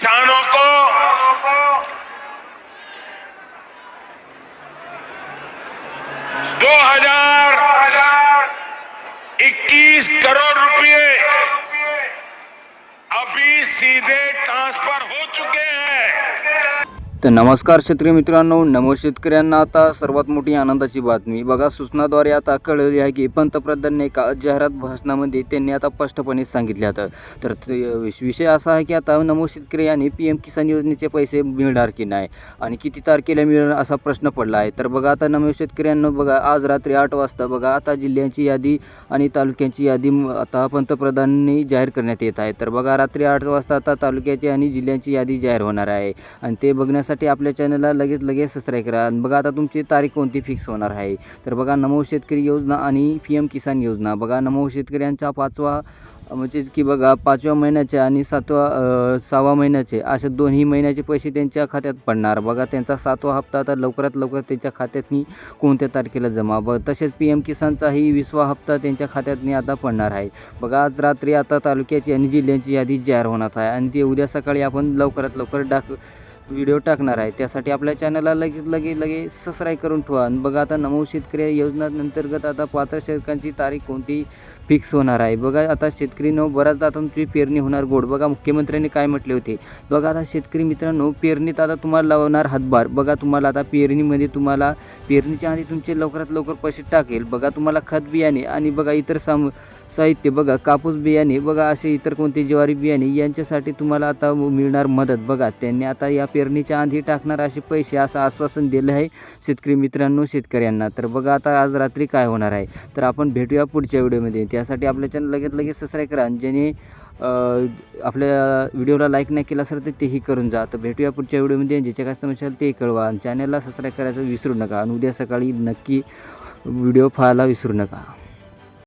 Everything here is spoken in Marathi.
किसानों को दो हज़ार इक्कीस करोड़ रुपए अभी सीधे ट्रांसफ़र हो चुके हैं। तर नमस्कार शेतकरी मित्रांनो नमो शेतकऱ्यांना आता सर्वात मोठी आनंदाची बातमी. बघा सूचनाद्वारे आता कळली आहे की पंतप्रधानांनी एका जाहिरात भाषणामध्ये त्यांनी आता स्पष्टपणे सांगितले आता तर ते विषय असा आहे की आता नमो शेतकरी यांनी पी एम किसान योजनेचे पैसे मिळणार की नाही आणि किती तारखेला मिळणार असा प्रश्न पडला आहे. तर बघा आता नमो शेतकऱ्यांना बघा आज रात्री आठ वाजता बघा आता जिल्ह्यांची यादी आणि तालुक्यांची यादी आता पंतप्रधानांनी जाहीर करण्यात येत आहे. तर बघा रात्री आठ वाजता आता तालुक्याची आणि जिल्ह्यांची यादी जाहीर होणार आहे. आणि ते बघण्यास बघण्यासाठी आपल्या चॅनलला लगेच लगेच सबस्क्राईब करा. आणि बघा आता तुमची तारीख कोणती फिक्स होणार आहे. तर बघा नमो शेतकरी योजना आणि पी एम किसान योजना. बघा नमो शेतकऱ्यांचा पाचवा म्हणजेच की बघा पाचव्या महिन्याचे आणि सातवा सहावा महिन्याचे असे दोन्ही महिन्याचे पैसे त्यांच्या खात्यात पडणार. बघा त्यांचा सातवा हप्ता आता लवकरात लवकर त्यांच्या खात्यातनी कोणत्या तारखेला जमा? ब तसेच पी एम किसानचाही विसवा हप्ता त्यांच्या खात्यातनी आता पडणार आहे. बघा आज रात्री आता तालुक्याची आणि जिल्ह्यांची यादी जाहीर होणार आहे. आणि ते उद्या सकाळी आपण लवकरात लवकर डाक व्हिडिओ टाकणार आहे. त्यासाठी आपल्या चॅनलला लगेच लगे लगे सबस्क्राईब करून ठेवा. आणि बघा आता नमो शेतकरी योजनेअंतर्गत आता पात्र शेतकऱ्यांची तारीख कोणती फिक्स होणार आहे. बघा आता शेतकरीनो बऱ्याच आता तुमची पेरणी होणार गोड. बघा मुख्यमंत्र्यांनी काय म्हटले होते. बघा आता शेतकरी मित्रांनो पेरणीत आता तुम्हाला लावणार हातभार. बघा तुम्हाला आता पेरणीमध्ये तुम्हाला पेरणीच्या आधी तुमचे लवकरात लवकर पैसे टाकेल. बघा तुम्हाला खत बियाणे आणि बघा इतर साम साहित्य. बघा कापूस बियाणे बघा असे इतर कोणते ज्वारी बियाणे यांच्यासाठी तुम्हाला आता मिळणार मदत. बघा त्यांनी आता या पेरणीच्या आधी टाकणार असे पैसे असं आश्वासन दिलं आहे शेतकरी मित्रांनो शेतकऱ्यांना. तर बघा आता आज रात्री काय होणार आहे. तर आपण भेटूया पुढच्या व्हिडिओमध्ये. त्यासाठी आपल्या चॅनल लगेच लगेच सबस्क्राईब करा. आणि ज्याने आपल्या व्हिडिओला लाईक नाही केला असेल तर तेही करून जा. तर भेटूया पुढच्या व्हिडिओमध्ये. ज्याच्या काय समस्या ते कळवा. आणि चॅनलला सबस्क्राईब करायचं विसरू नका. आणि उद्या सकाळी नक्की व्हिडिओ पाहायला विसरू नका.